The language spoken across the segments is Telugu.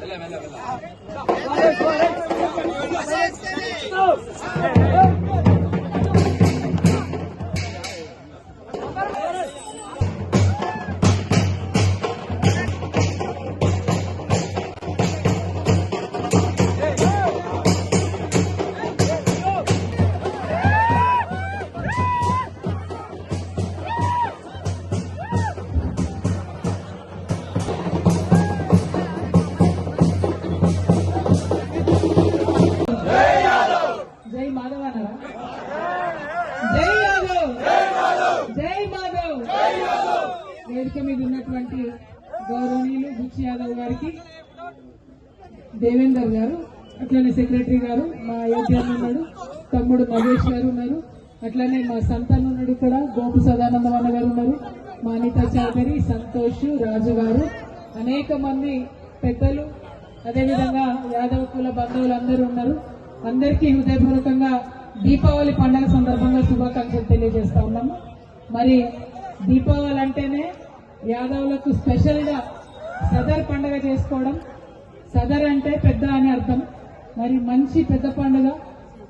జై వేదిక మీద ఉన్నటువంటి గౌరవనీయులు బుచ్చి యాదవ్ గారికి దేవేందర్ గారు అట్లనే సెక్రటరీ గారు మా అయోధ్య ఉన్నాడు తమ్ముడు మహేష్ గారు ఉన్నారు అట్లనే మా సంతాన్ ఉన్నాడు ఇక్కడ గోపు సదానందవన్న గారు ఉన్నారు మా అనిత చౌదరి సంతోష్ రాజు గారు అనేక మంది పెద్దలు అదేవిధంగా యాదవ కుల బంధువులు అందరూ ఉన్నారు. అందరికీ హృదయపూర్వకంగా దీపావళి పండుగ సందర్భంగా శుభాకాంక్షలు తెలియజేస్తా ఉన్నాము. మరి దీపావళి అంటేనే యాదవులకు స్పెషల్గా సదర్ పండుగ చేసుకోవడం. సదర్ అంటే పెద్ద అని అర్థం. మరి మంచి పెద్ద పండుగ.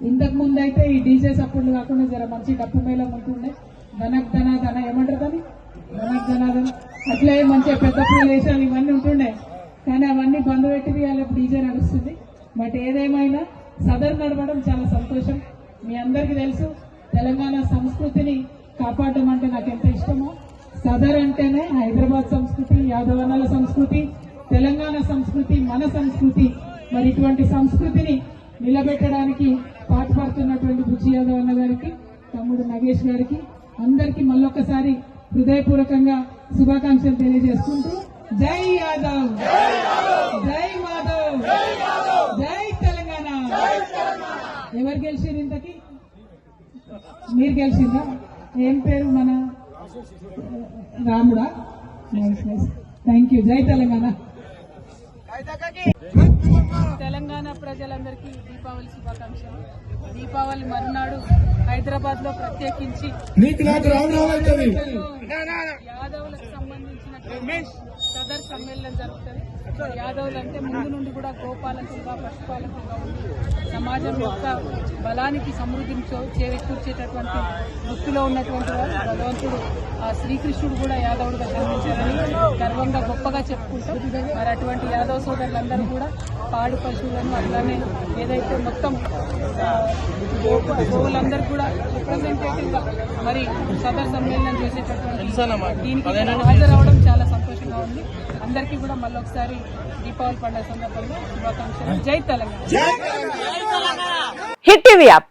ఇంతకు ముందు అయితే ఈ డీజే సప్పుడు కాకుండా జర మంచి డప్పు మేళం ఉంటుండే. ధనక్ ధన ధన ఏమంటారు దాన్ని? ధనక్ ధన ధన. అట్లే మంచిగా పెద్ద ప్రదేశాలు ఇవన్నీ ఉంటుండే. కానీ అవన్నీ బంద్ పెట్టి వాళ్ళ డీజే నడుస్తుంది. బట్ ఏదేమైనా సదర్ నడవడం చాలా సంతోషం. మీ అందరికీ తెలుసు తెలంగాణ సంస్కృతిని కాపాడడం అంటే నాకు ఎంత సదర్ అంటేనే హైదరాబాద్ సంస్కృతి యాదవనాల సంస్కృతి తెలంగాణ సంస్కృతి మన సంస్కృతి. మరి ఇటువంటి సంస్కృతిని నిలబెట్టడానికి పాటుపడుతున్నటువంటి బుజ్జి యాదవ్ అన్న గారికి తమ్ముడు నగేష్ గారికి అందరికీ మళ్ళొక్కసారి హృదయపూర్వకంగా శుభాకాంక్షలు తెలియజేసుకుంటూ జై యాదవ్! జై మాధవ్! జై తెలంగాణ! ఎవరు గెలిచింది ఇంతకి? మీరు గెలిచిందా ఏం పేరు మన రాముడా? థ్యాంక్ యూ జై తెలంగాణ. తెలంగాణ ప్రజలందరికీ దీపావళి శుభాకాంక్షలు. దీపావళి మరునాడు హైదరాబాద్లో ప్రత్యేకించి నీకు నాకు రావు అవుతుంది యాదవులకు సంబంధించిన సదర్ సమ్మేళనం జరుగుతుంది. యాదవులు అంటే ముందు నుండి కూడా గోపాలకులుగా పశుపాలకులుగా ఉండి సమాజం యొక్క బలానికి సమృద్ధిని చేకూర్చేటటువంటి వృత్తిలో ఉన్నటువంటి వారు భగవంతుడు. శ్రీకృష్ణుడు కూడా యాదవుడుగా జన్మించారని గర్వంగా గొప్పగా చెప్పుకుంటాం మరి అటువంటి యాదవ సోదరులందరూ కూడా పాడి పశువులను అట్లానే ఏదైతే మొత్తం ఆ, గోవులందరూ కూడా రిప్రజెంటేటివ్గా మరి సదర్ సమ్మేళనం చేసేటటువంటి దీనికి హాజరవడం చాలా సంతోషంగా ఉంది. అందరికీ కూడా మళ్ళొకసారి దీపావళి పండుగ సందర్భంగా శుభాకాంక్షలు. జై తెలంగాణ. Hit TV app.